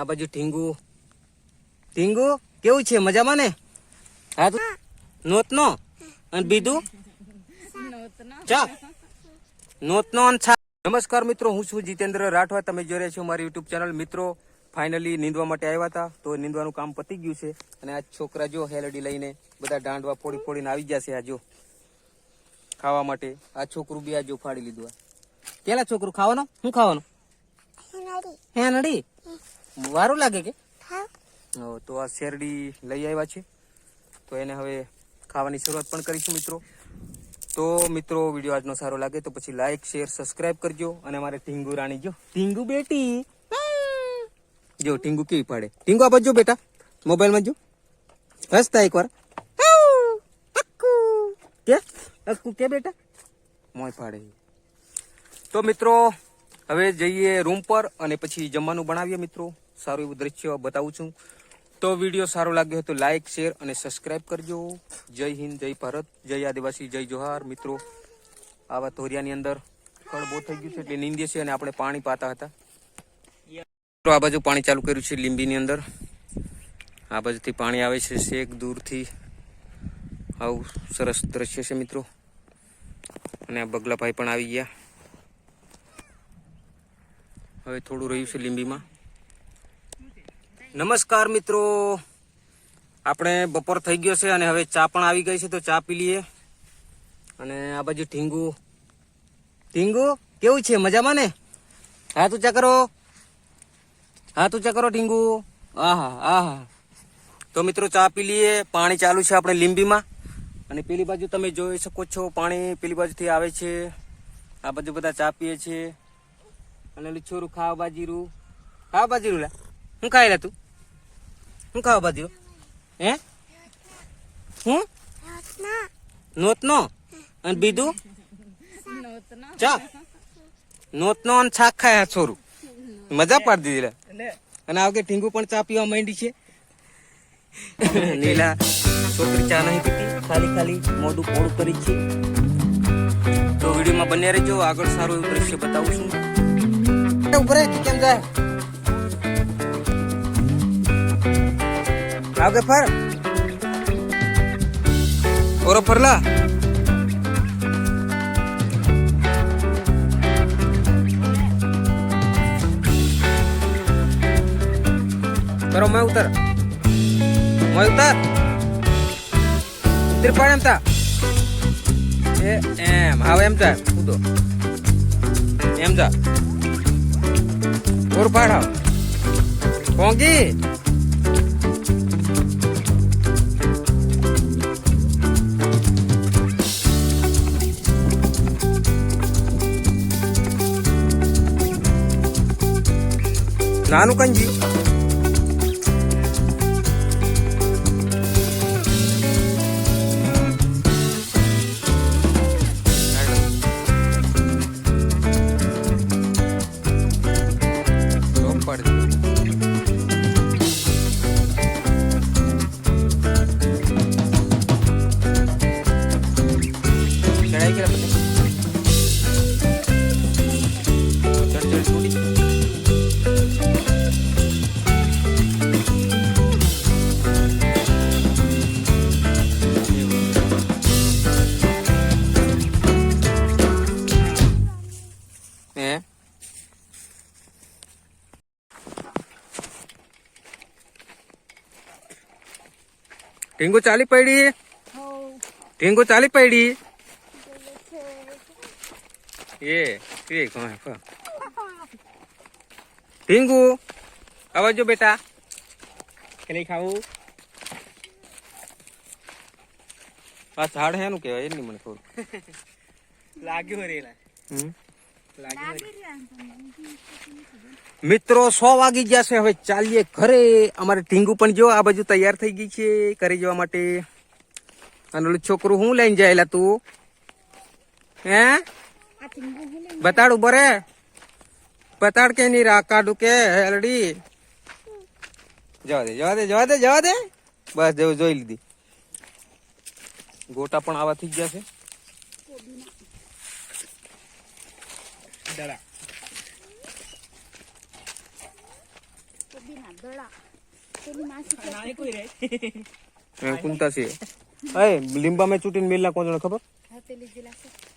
આ બાજુ ઢીંગુ ઢીંગુ કેવું છે? મજામાં ને? હા તું નોતનો અને બીજું? ચા. નોતનો અને છા. નમસ્કાર મિત્રો હું છું જીતેન્દ્ર રાઠવા. તમે જોઈ રહ્યા છો મારી યુટ્યુબ ચેનલ. મિત્રો ફાઇનલી નીંદવા માટે આવ્યા હતા. તો નીંદવાનું કામ પતી ગયું છે. અને આ છોકરા જો હેલડી લઈને બધા દાંડવા ફોડી ફોડીને આવી જશે આ જો. ખાવા માટે. આ છોકરું બી આ જો ફાડી લીધું આ. કેલા છોકરું? ખાવાનું? શું ખાવાનું? હે નડી વારું લાગે કે? હો, તો આ શેરડી લઈ આવ્યા છે. તો એને હવે ખાવાની શરૂઆત પણ કરીશું મિત્રો. તો મિત્રો વીડિયો આજનો સારો લાગે તો પછી લાઈક શેર સબસ્ક્રાઇબ કરજો અને અમારે ટીંગુ રાણી જો. ટીંગુ બેટી. જો ટીંગુ કેવી પાડે? ટીંગુ આ જો બેટા. મોબાઈલમાં જો. હસતા એકવાર. કે? અક્કુ કે બેટા? મોય પાડે. તો મિત્રો હવે જઈએ રૂમ પર અને પછી જમવાનું બનાવીએ મિત્રો. સારું એવું દ્રશ્ય બતાવું છું. તો વીડિયો સારો લાગ્યો હોય તો લાઈક શેર અને સબસ્ક્રાઇબ કરજો. જય હિન્દ, જય ભારત, જય આદિવાસી, જય જોહાર. મિત્રો આવા તોરિયાની અંદર ફળ બહુ થઈ ગયું છે એટલે નીંદીએ છીએ અને આપણે પાણી પાતા હતા. મિત્રો આ બાજુ પાણી ચાલુ કર્યું છે લીંબીની અંદર. આ બાજુથી પાણી આવે છે શેક દૂરથી. આવું સરસ દ્રશ્ય છે મિત્રો. અને આ બગલાભાઈ પણ આવી ગયા. હવે થોડું રહ્યું છે લીંબીમાં. નમસ્કાર મિત્રો. આપણે બપોર થઈ ગયો છે અને હવે ચા પણ આવી ગઈ છે તો ચા પી લઈએ. અને આ બાજુ ઢીંગુ. ઢીંગુ, કેવું છે? મજામાં ને? હા, તું ચા કરો. હા, તું ચા કરો ઢીંગુ. આહા આહા તો મિત્રો, ચા પી લઈએ. પાણી ચાલુ છે આપણે લીંબીમાં. અને પેલી બાજુ તમે જોઈ શકો છો, પાણી પેલી બાજુથી આવે છે. આ બાજુ બધા ચા પીએ છે. અને લીછોરું છોરું ખાવા બાજીરું. ખાવા બાજીરું લા. શું ખાઈ લા તું. શું ખાવા બાજીરું હે? હું? નોતનો? અને બીજું? ચા. નોતનો અને શાક ખાય છોરું. મજા પાડી દીધી લા. અને આ વખતે ઢીંગુ પણ ચા પીવા માંડી છે. નીલા છોકરી ચા નહીં પીતી. ખાલી ખાલી મોઢું પોળું કરી છે. તો વિડીયોમાં બન્યા રહેજો. આગળ સારું એવું દ્રશ્ય બતાવું છું. ઉપરે કેમ જાય? આગે ફર? ઓરો ફરલા. કરો મેં ઉતર. મેં ઉતર. ઉતરી પાડ એમ તા. એ એમ, હવે એમ જા કૂદો. એમ જા ઓર પાડ હાવ. પોંગી નાનું કંજી ટીંગુ ચાલી પડી? ટીંગુ ચાલી પડી? એ ટીંગુ આવા જો બેટા. કે નહીં ખાવું? આ ઝાડ હે નું કહેવાય એની મને થોડું લાગ્યું રેલા હમ? મિત્રો, સો વાગી ગયા છે. હવે ચાલીએ ઘરે. અમારે ઢીંગુ પણ જો આ બાજુ તૈયાર થઈ ગઈ છે ઘરે જવા માટે. અને છોકરું હું લઈને જાયેલા તું? હે? બતાડું બરે. બતાડ કે નહીં રા કાઢું કે હેલડી જવા દે જવા દે જવા દે જવા દે. બસ જોઈ લીધી. ગોટા પણ આવા થઈ ગયા છે. દડા કુંતા છે લીંબા મેં ચૂંટીને મેલના કોણ ખબર પેલી જિલ્લા છે